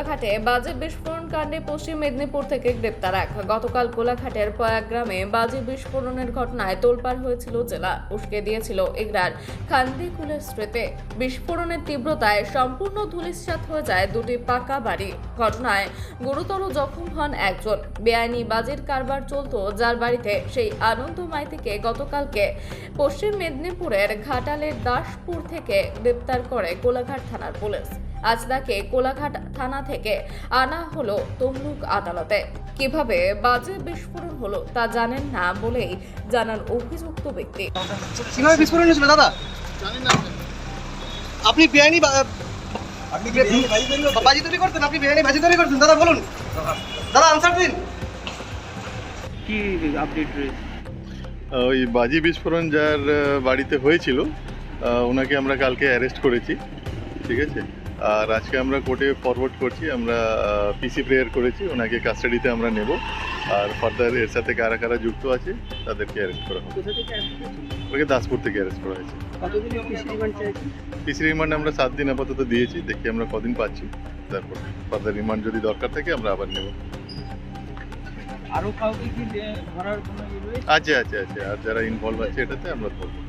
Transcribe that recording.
কোলাঘাটে বাজে বিস্ফোরণ কাণ্ডে পশ্চিম মেদিনীপুর থেকে গ্রেপ্তার এক। গতকাল কোলাঘাটের পয়াগ গ্রামে বাজে বিস্ফোরণের ঘটনায় তোলপাড় হয়েছিল জেলা। উস্কে দিয়েছিল এগরার খান্দিকুলের স্মৃতি। বিস্ফোরণের তীব্রতায় সম্পূর্ণ ধুলিস্যাৎ হয়ে যায় দুটি পাকা বাড়ি। ঘটনায় গুরুতর জখম হন একজন। বেআইনি বাজির কারবার চলতো যার বাড়িতে সেই আনন্দ মাইতিকে গতকালকে পশ্চিম মেদিনীপুরের ঘাটালের দাসপুর থেকে গ্রেপ্তার করে কোলাঘাট থানার পুলিশ। আজ তাকে কোলাঘাট থানা থেকে আনা হলো তমলুক আদালতে। কীভাবে বাজে বিস্ফোরণ হলো তা জানেন না বলেই জানান অভিযুক্ত ব্যক্তি। কীভাবে বিস্ফোরণ হয়েছিল দাদা? আপনি বেআইনি বাজি তৈরি করতেন? আপনি বেআইনি বাজি তৈরি করতেন। দাদা বলুন। দাদা আনসার দিন। কি আপডেট রয়েছে? ওই বাজি বিস্ফোরণ যার বাড়িতে হয়েছিল ওনাকে আমরা কালকে অ্যারেস্ট করেছি ঠিক আছে? আর আজকে আমরা কোর্টে ফরওয়ার্ড করছি আমরা পিসি প্রেয়ার করেছি ওনাকে কাস্টাডিতে আমরা নেব। আর ফার্দার এর সাথে কারা কারা যুক্ত আছে তাদেরকে অ্যারেস্ট করা হবে। ওকে দাসপুর থেকে অ্যারেস্ট করা হয়েছে। পিসি রিমান্ড আমরা সাত দিন আপাতত দিয়েছি দেখি আমরা কদিন পাচ্ছি। তারপর ফার্দার রিমান্ড যদি দরকার থাকে আমরা আবার নেব। আরও কাউকে কি ধরার কোনো ইয়ে আছে আছে আছে। আর যারা ইনভলভ আছে এটাতে আমরা ধরবো।